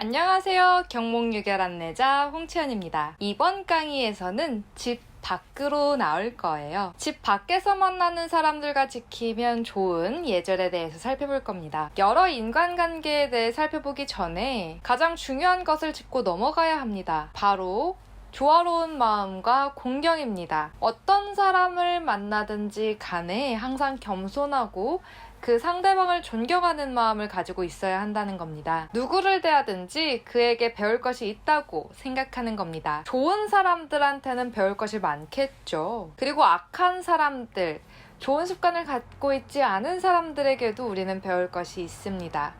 안녕하세요. 경목유결 안내자 홍채연입니다. 이번 강의에서는 집 밖으로 나올 거예요. 집 밖에서 만나는 사람들과 지키면 좋은 예절에 대해서 살펴볼 겁니다. 여러 인간관계에 대해 살펴보기 전에 가장 중요한 것을 짚고 넘어가야 합니다. 바로 조화로운 마음과 공경입니다. 어떤 사람을 만나든지 간에 항상 겸손하고 그 상대방을 존경하는 마음을 가지고 있어야 한다는 겁니다. 누구를 대하든지 그에게 배울 것이 있다고 생각하는 겁니다. 좋은 사람들한테는 배울 것이 많겠죠. 그리고 악한 사람들, 좋은 습관을 갖고 있지 않은 사람들에게도 우리는 배울 것이 있습니다.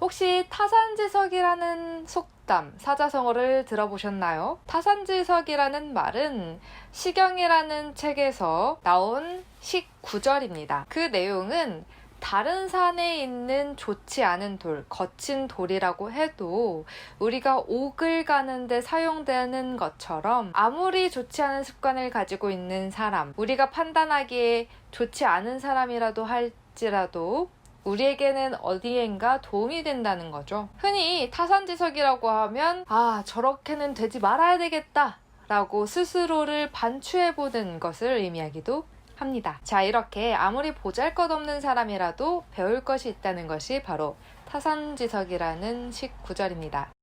혹시 타산지석이라는 속 담, 사자성어를 들어보셨나요? 타산지석이라는 말은 시경이라는 책에서 나온 식구절입니다. 그 내용은 다른 산에 있는 좋지 않은 돌, 거친 돌이라고 해도 우리가 옥을 가는데 사용되는 것처럼 아무리 좋지 않은 습관을 가지고 있는 사람, 우리가 판단하기에 좋지 않은 사람이라도 할지라도 우리에게는 어디엔가 도움이 된다는 거죠. 흔히 타산지석이라고 하면 아 저렇게는 되지 말아야 되겠다 라고 스스로를 반추해보는 것을 의미하기도 합니다. 자 이렇게 아무리 보잘 것 없는 사람이라도 배울 것이 있다는 것이 바로 타산지석이라는 식구절입니다.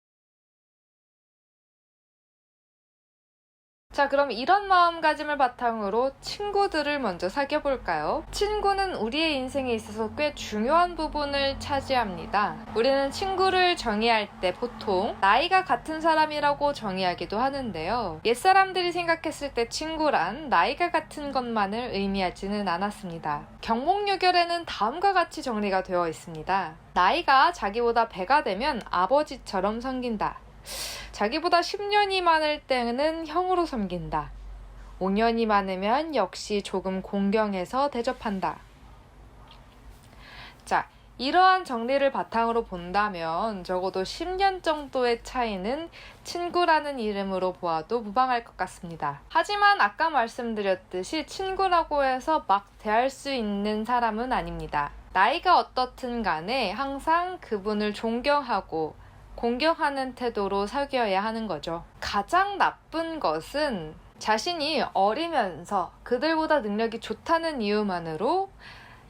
자, 그럼 이런 마음가짐을 바탕으로 친구들을 먼저 사귀어 볼까요? 친구는 우리의 인생에 있어서 꽤 중요한 부분을 차지합니다. 우리는 친구를 정의할 때 보통 나이가 같은 사람이라고 정의하기도 하는데요. 옛사람들이 생각했을 때 친구란 나이가 같은 것만을 의미하지는 않았습니다. 경목유결에는 다음과 같이 정리가 되어 있습니다. 나이가 자기보다 배가 되면 아버지처럼 섬긴다. 자기보다 10년이 많을 때는 형으로 섬긴다. 5년이 많으면 역시 조금 공경해서 대접한다. 자, 이러한 정리를 바탕으로 본다면 적어도 10년 정도의 차이는 친구라는 이름으로 보아도 무방할 것 같습니다. 하지만 아까 말씀드렸듯이 친구라고 해서 막 대할 수 있는 사람은 아닙니다. 나이가 어떻든 간에 항상 그분을 존경하고 공경하는 태도로 사귀어야 하는 거죠. 가장 나쁜 것은 자신이 어리면서 그들보다 능력이 좋다는 이유만으로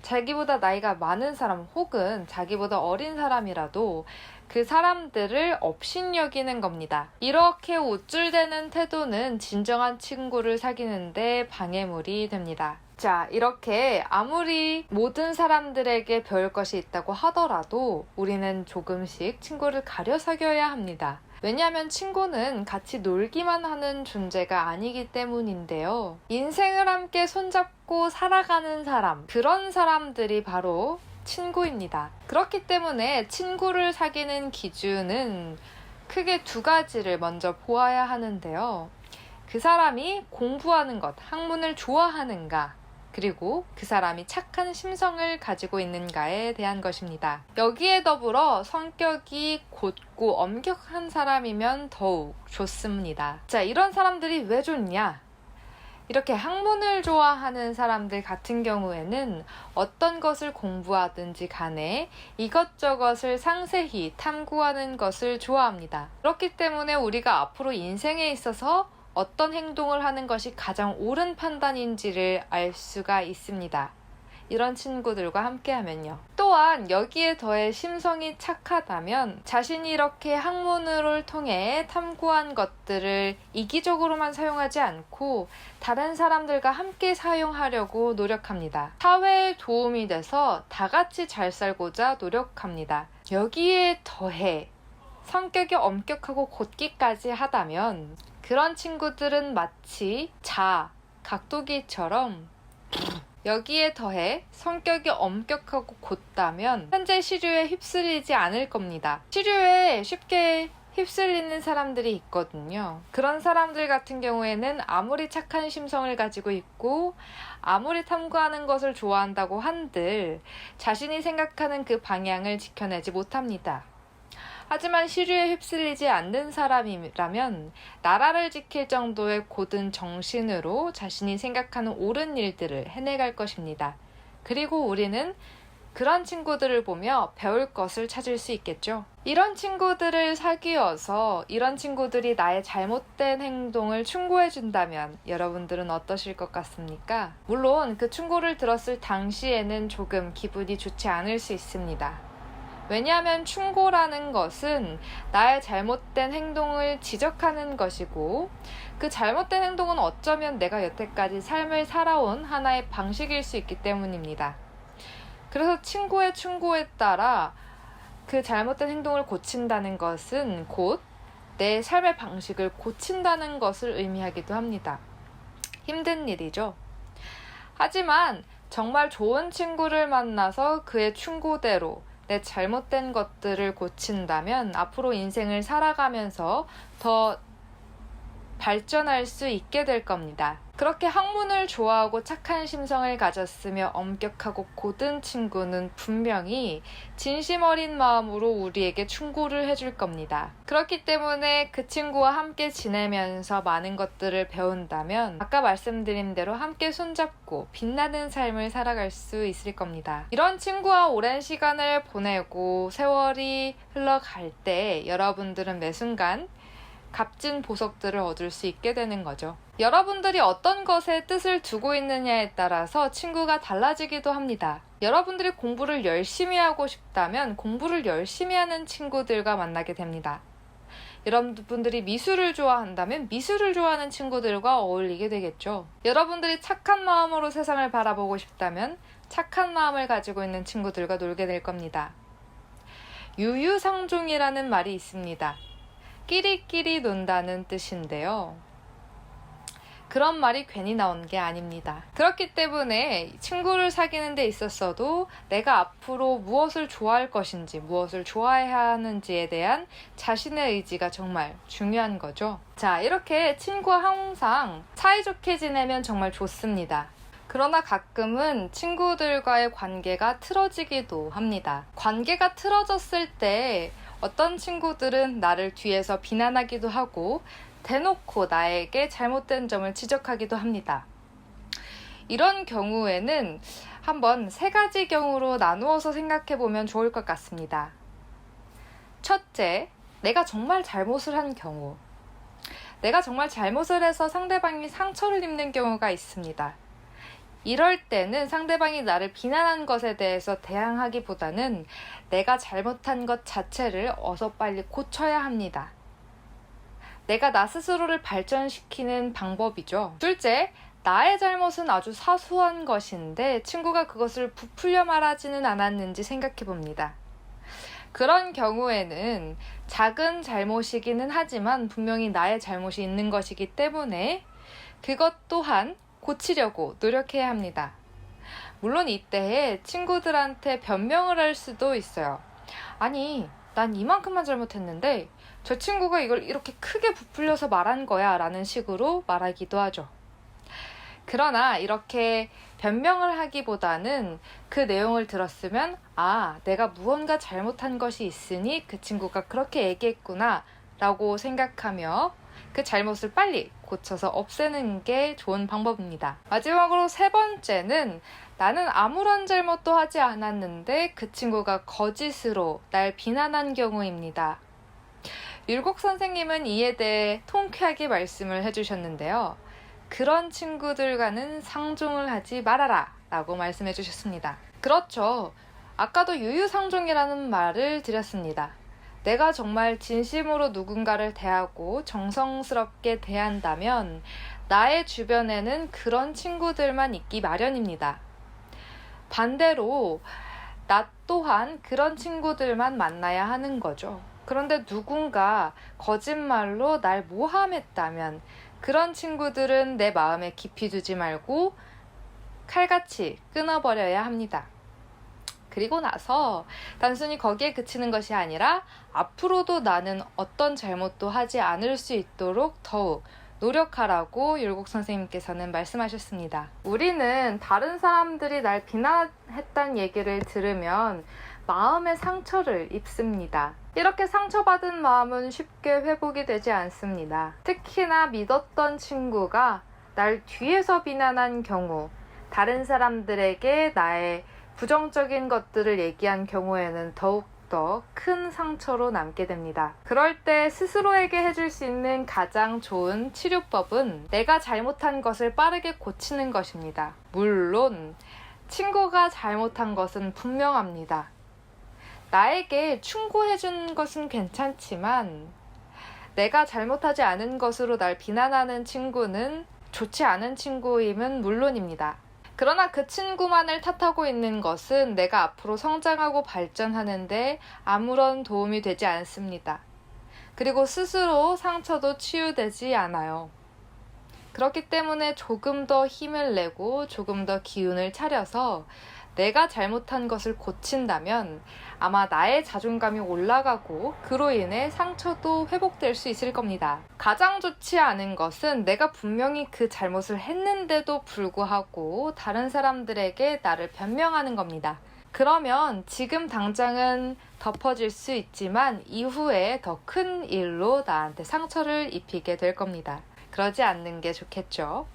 자기보다 나이가 많은 사람 혹은 자기보다 어린 사람이라도 그 사람들을 업신여기는 겁니다. 이렇게 우쭐대는 태도는 진정한 친구를 사귀는데 방해물이 됩니다. 자, 이렇게 아무리 모든 사람들에게 배울 것이 있다고 하더라도 우리는 조금씩 친구를 가려 사귀어야 합니다. 왜냐하면 친구는 같이 놀기만 하는 존재가 아니기 때문인데요. 인생을 함께 손잡고 살아가는 사람, 그런 사람들이 바로 친구입니다. 그렇기 때문에 친구를 사귀는 기준은 크게 두 가지를 먼저 보아야 하는데요. 그 사람이 공부하는 것, 학문을 좋아하는가, 그리고 그 사람이 착한 심성을 가지고 있는가에 대한 것입니다. 여기에 더불어 성격이 곧고 엄격한 사람이면 더욱 좋습니다. 자, 이런 사람들이 왜 좋냐? 이렇게 학문을 좋아하는 사람들 같은 경우에는 어떤 것을 공부하든지 간에 이것저것을 상세히 탐구하는 것을 좋아합니다. 그렇기 때문에 우리가 앞으로 인생에 있어서 어떤 행동을 하는 것이 가장 옳은 판단인지를 알 수가 있습니다. 이런 친구들과 함께 하면요. 또한 여기에 더해 심성이 착하다면 자신이 이렇게 학문을 통해 탐구한 것들을 이기적으로만 사용하지 않고 다른 사람들과 함께 사용하려고 노력합니다. 사회에 도움이 돼서 다 같이 잘 살고자 노력합니다. 여기에 더해 성격이 엄격하고 곧기까지 하다면 그런 친구들은 마치 자, 각도기처럼 여기에 더해 성격이 엄격하고 곧다면 현재 시류에 휩쓸리지 않을 겁니다. 시류에 쉽게 휩쓸리는 사람들이 있거든요. 그런 사람들 같은 경우에는 아무리 착한 심성을 가지고 있고 아무리 탐구하는 것을 좋아한다고 한들 자신이 생각하는 그 방향을 지켜내지 못합니다. 하지만 시류에 휩쓸리지 않는 사람이라면 나라를 지킬 정도의 고든 정신으로 자신이 생각하는 옳은 일들을 해내갈 것입니다. 그리고 우리는 그런 친구들을 보며 배울 것을 찾을 수 있겠죠. 이런 친구들을 사귀어서 이런 친구들이 나의 잘못된 행동을 충고해 준다면 여러분들은 어떠실 것 같습니까? 물론 그 충고를 들었을 당시에는 조금 기분이 좋지 않을 수 있습니다. 왜냐하면 충고라는 것은 나의 잘못된 행동을 지적하는 것이고 그 잘못된 행동은 어쩌면 내가 여태까지 삶을 살아온 하나의 방식일 수 있기 때문입니다. 그래서 친구의 충고에 따라 그 잘못된 행동을 고친다는 것은 곧 내 삶의 방식을 고친다는 것을 의미하기도 합니다. 힘든 일이죠. 하지만 정말 좋은 친구를 만나서 그의 충고대로 내 잘못된 것들을 고친다면 앞으로 인생을 살아가면서 더 발전할 수 있게 될 겁니다. 그렇게 학문을 좋아하고 착한 심성을 가졌으며 엄격하고 고든 친구는 분명히 진심 어린 마음으로 우리에게 충고를 해줄 겁니다. 그렇기 때문에 그 친구와 함께 지내면서 많은 것들을 배운다면 아까 말씀드린 대로 함께 손잡고 빛나는 삶을 살아갈 수 있을 겁니다. 이런 친구와 오랜 시간을 보내고 세월이 흘러갈 때 여러분들은 매 순간 값진 보석들을 얻을 수 있게 되는 거죠. 여러분들이 어떤 것에 뜻을 두고 있느냐에 따라서 친구가 달라지기도 합니다. 여러분들이 공부를 열심히 하고 싶다면 공부를 열심히 하는 친구들과 만나게 됩니다. 여러분들이 미술을 좋아한다면 미술을 좋아하는 친구들과 어울리게 되겠죠. 여러분들이 착한 마음으로 세상을 바라보고 싶다면 착한 마음을 가지고 있는 친구들과 놀게 될 겁니다. 유유상종이라는 말이 있습니다. 끼리끼리 논다는 뜻인데요. 그런 말이 괜히 나온 게 아닙니다. 그렇기 때문에 친구를 사귀는 데 있었어도 내가 앞으로 무엇을 좋아할 것인지, 무엇을 좋아해야 하는지에 대한 자신의 의지가 정말 중요한 거죠. 자, 이렇게 친구와 항상 사이좋게 지내면 정말 좋습니다. 그러나 가끔은 친구들과의 관계가 틀어지기도 합니다. 관계가 틀어졌을 때 어떤 친구들은 나를 뒤에서 비난하기도 하고 대놓고 나에게 잘못된 점을 지적하기도 합니다. 이런 경우에는 한번 세 가지 경우로 나누어서 생각해 보면 좋을 것 같습니다. 첫째, 내가 정말 잘못을 한 경우. 내가 정말 잘못을 해서 상대방이 상처를 입는 경우가 있습니다. 이럴 때는 상대방이 나를 비난한 것에 대해서 대항하기보다는 내가 잘못한 것 자체를 어서 빨리 고쳐야 합니다. 내가 나 스스로를 발전시키는 방법이죠. 둘째, 나의 잘못은 아주 사소한 것인데 친구가 그것을 부풀려 말하지는 않았는지 생각해 봅니다. 그런 경우에는 작은 잘못이기는 하지만 분명히 나의 잘못이 있는 것이기 때문에 그것 또한 고치려고 노력해야 합니다. 물론 이때에 친구들한테 변명을 할 수도 있어요. 아니, 난 이만큼만 잘못했는데 저 친구가 이걸 이렇게 크게 부풀려서 말한 거야 라는 식으로 말하기도 하죠. 그러나 이렇게 변명을 하기보다는 그 내용을 들었으면 아, 내가 무언가 잘못한 것이 있으니 그 친구가 그렇게 얘기했구나 라고 생각하며 그 잘못을 빨리 고쳐서 없애는 게 좋은 방법입니다. 마지막으로 세 번째는 나는 아무런 잘못도 하지 않았는데 그 친구가 거짓으로 날 비난한 경우입니다. 율곡 선생님은 이에 대해 통쾌하게 말씀을 해주셨는데요. 그런 친구들과는 상종을 하지 말아라 라고 말씀해 주셨습니다. 그렇죠. 아까도 유유상종이라는 말을 드렸습니다. 내가 정말 진심으로 누군가를 대하고 정성스럽게 대한다면 나의 주변에는 그런 친구들만 있기 마련입니다. 반대로 나 또한 그런 친구들만 만나야 하는 거죠. 그런데 누군가 거짓말로 날 모함했다면 그런 친구들은 내 마음에 깊이 두지 말고 칼같이 끊어버려야 합니다. 그리고 나서 단순히 거기에 그치는 것이 아니라 앞으로도 나는 어떤 잘못도 하지 않을 수 있도록 더욱 노력하라고 율곡 선생님께서는 말씀하셨습니다. 우리는 다른 사람들이 날 비난했다는 얘기를 들으면 마음의 상처를 입습니다. 이렇게 상처받은 마음은 쉽게 회복이 되지 않습니다. 특히나 믿었던 친구가 날 뒤에서 비난한 경우, 다른 사람들에게 나의 부정적인 것들을 얘기한 경우에는 더욱더 큰 상처로 남게 됩니다. 그럴 때 스스로에게 해줄 수 있는 가장 좋은 치료법은 내가 잘못한 것을 빠르게 고치는 것입니다. 물론, 친구가 잘못한 것은 분명합니다. 나에게 충고해준 것은 괜찮지만, 내가 잘못하지 않은 것으로 날 비난하는 친구는 좋지 않은 친구임은 물론입니다. 그러나 그 친구만을 탓하고 있는 것은 내가 앞으로 성장하고 발전하는데 아무런 도움이 되지 않습니다. 그리고 스스로 상처도 치유되지 않아요. 그렇기 때문에 조금 더 힘을 내고 조금 더 기운을 차려서 내가 잘못한 것을 고친다면 아마 나의 자존감이 올라가고 그로 인해 상처도 회복될 수 있을 겁니다. 가장 좋지 않은 것은 내가 분명히 그 잘못을 했는데도 불구하고 다른 사람들에게 나를 변명하는 겁니다. 그러면 지금 당장은 덮어질 수 있지만 이후에 더 큰 일로 나한테 상처를 입히게 될 겁니다. 그러지 않는 게 좋겠죠.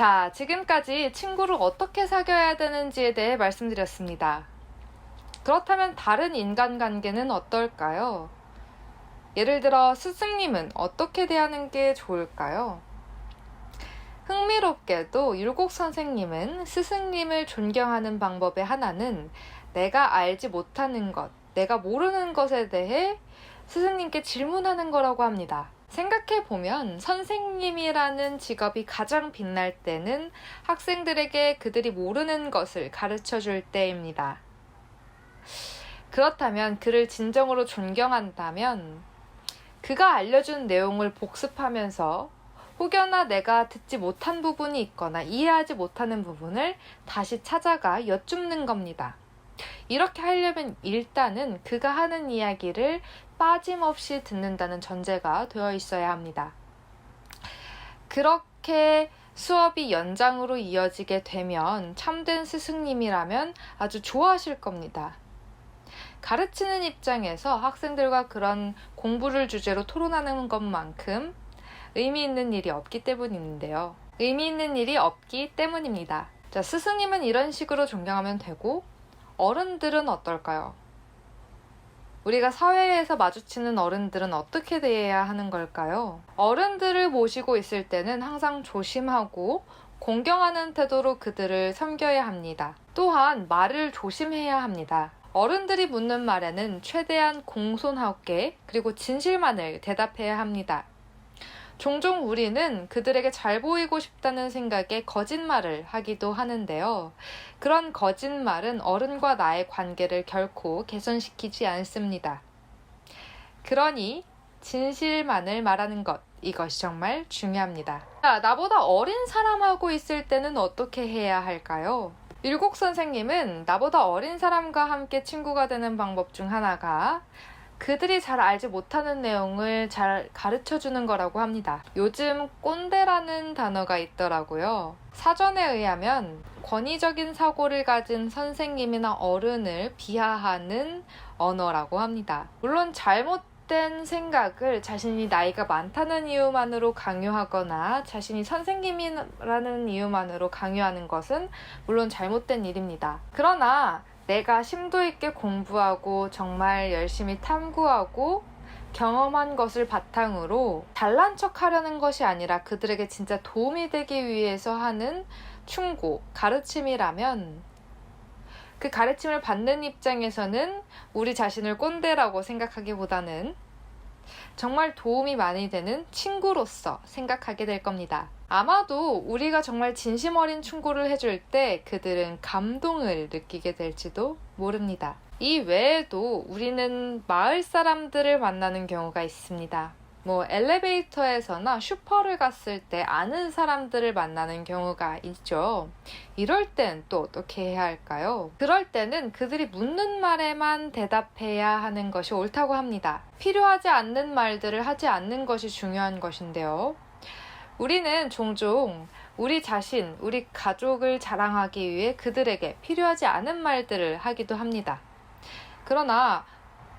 자, 지금까지 친구를 어떻게 사귀어야 되는지에 대해 말씀드렸습니다. 그렇다면 다른 인간관계는 어떨까요? 예를 들어 스승님은 어떻게 대하는 게 좋을까요? 흥미롭게도 율곡 선생님은 스승님을 존경하는 방법의 하나는 내가 알지 못하는 것, 내가 모르는 것에 대해 스승님께 질문하는 거라고 합니다. 생각해 보면 선생님이라는 직업이 가장 빛날 때는 학생들에게 그들이 모르는 것을 가르쳐 줄 때입니다. 그렇다면 그를 진정으로 존경한다면 그가 알려준 내용을 복습하면서 혹여나 내가 듣지 못한 부분이 있거나 이해하지 못하는 부분을 다시 찾아가 여쭙는 겁니다. 이렇게 하려면 일단은 그가 하는 이야기를 빠짐없이 듣는다는 전제가 되어 있어야 합니다. 그렇게 수업이 연장으로 이어지게 되면 참된 스승님이라면 아주 좋아하실 겁니다. 가르치는 입장에서 학생들과 그런 공부를 주제로 토론하는 것만큼 의미 있는 일이 없기 때문인데요. 의미 있는 일이 없기 때문입니다. 자, 스승님은 이런 식으로 존경하면 되고, 어른들은 어떨까요? 우리가 사회에서 마주치는 어른들은 어떻게 대해야 하는 걸까요? 어른들을 모시고 있을 때는 항상 조심하고 공경하는 태도로 그들을 섬겨야 합니다. 또한 말을 조심해야 합니다. 어른들이 묻는 말에는 최대한 공손하게 그리고 진실만을 대답해야 합니다. 종종 우리는 그들에게 잘 보이고 싶다는 생각에 거짓말을 하기도 하는데요. 그런 거짓말은 어른과 나의 관계를 결코 개선시키지 않습니다. 그러니 진실만을 말하는 것, 이것이 정말 중요합니다. 자, 나보다 어린 사람하고 있을 때는 어떻게 해야 할까요? 일곡 선생님은 나보다 어린 사람과 함께 친구가 되는 방법 중 하나가 그들이 잘 알지 못하는 내용을 잘 가르쳐 주는 거라고 합니다. 요즘 꼰대라는 단어가 있더라고요. 사전에 의하면 권위적인 사고를 가진 선생님이나 어른을 비하하는 언어라고 합니다. 물론 잘못 된 생각을 자신이 나이가 많다는 이유만으로 강요하거나 자신이 선생님이라는 이유만으로 강요하는 것은 물론 잘못된 일입니다. 그러나 내가 심도 있게 공부하고 정말 열심히 탐구하고 경험한 것을 바탕으로 잘난 척 하려는 것이 아니라 그들에게 진짜 도움이 되기 위해서 하는 충고, 가르침이라면 그 가르침을 받는 입장에서는 우리 자신을 꼰대라고 생각하기보다는 정말 도움이 많이 되는 친구로서 생각하게 될 겁니다. 아마도 우리가 정말 진심 어린 충고를 해줄 때 그들은 감동을 느끼게 될지도 모릅니다. 이 외에도 우리는 마을 사람들을 만나는 경우가 있습니다. 뭐 엘리베이터에서나 슈퍼를 갔을 때 아는 사람들을 만나는 경우가 있죠. 이럴 땐 또 어떻게 해야 할까요? 그럴 때는 그들이 묻는 말에만 대답해야 하는 것이 옳다고 합니다. 필요하지 않는 말들을 하지 않는 것이 중요한 것인데요. 우리는 종종 우리 자신, 우리 가족을 자랑하기 위해 그들에게 필요하지 않은 말들을 하기도 합니다. 그러나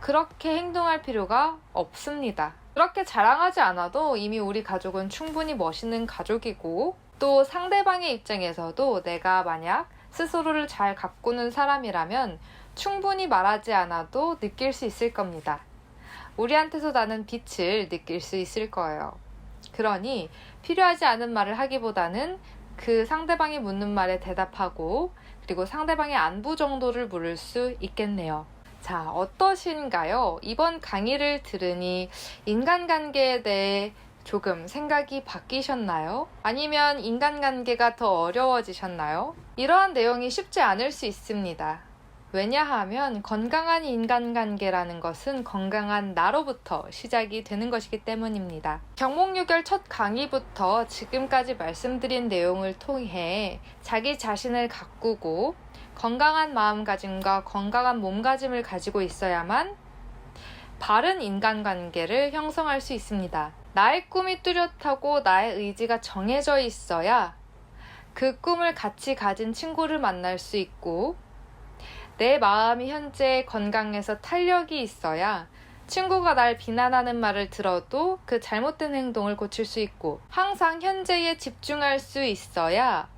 그렇게 행동할 필요가 없습니다. 그렇게 자랑하지 않아도 이미 우리 가족은 충분히 멋있는 가족이고 또 상대방의 입장에서도 내가 만약 스스로를 잘 가꾸는 사람이라면 충분히 말하지 않아도 느낄 수 있을 겁니다. 우리한테서 나는 빛을 느낄 수 있을 거예요. 그러니 필요하지 않은 말을 하기보다는 그 상대방이 묻는 말에 대답하고 그리고 상대방의 안부 정도를 물을 수 있겠네요. 자, 어떠신가요? 이번 강의를 들으니 인간관계에 대해 조금 생각이 바뀌셨나요? 아니면 인간관계가 더 어려워지셨나요? 이러한 내용이 쉽지 않을 수 있습니다. 왜냐하면 건강한 인간관계라는 것은 건강한 나로부터 시작이 되는 것이기 때문입니다. 경목유결 첫 강의부터 지금까지 말씀드린 내용을 통해 자기 자신을 가꾸고 건강한 마음가짐과 건강한 몸가짐을 가지고 있어야만 바른 인간관계를 형성할 수 있습니다. 나의 꿈이 뚜렷하고 나의 의지가 정해져 있어야 그 꿈을 같이 가진 친구를 만날 수 있고 내 마음이 현재 건강해서 탄력이 있어야 친구가 날 비난하는 말을 들어도 그 잘못된 행동을 고칠 수 있고 항상 현재에 집중할 수 있어야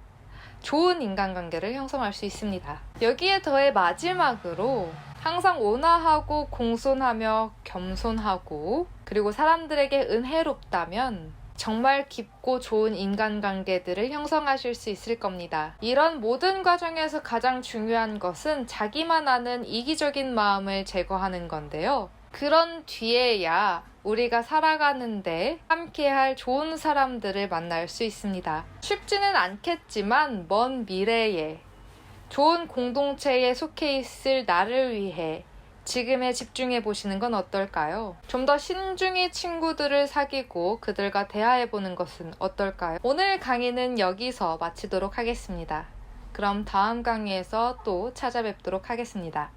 좋은 인간관계를 형성할 수 있습니다. 여기에 더해 마지막으로 항상 온화하고 공손하며 겸손하고 그리고 사람들에게 은혜롭다면 정말 깊고 좋은 인간관계들을 형성하실 수 있을 겁니다. 이런 모든 과정에서 가장 중요한 것은 자기만 아는 이기적인 마음을 제거하는 건데요. 그런 뒤에야 우리가 살아가는데 함께할 좋은 사람들을 만날 수 있습니다. 쉽지는 않겠지만 먼 미래에 좋은 공동체에 속해 있을 나를 위해 지금에 집중해 보시는 건 어떨까요? 좀 더 신중히 친구들을 사귀고 그들과 대화해 보는 것은 어떨까요? 오늘 강의는 여기서 마치도록 하겠습니다. 그럼 다음 강의에서 또 찾아뵙도록 하겠습니다.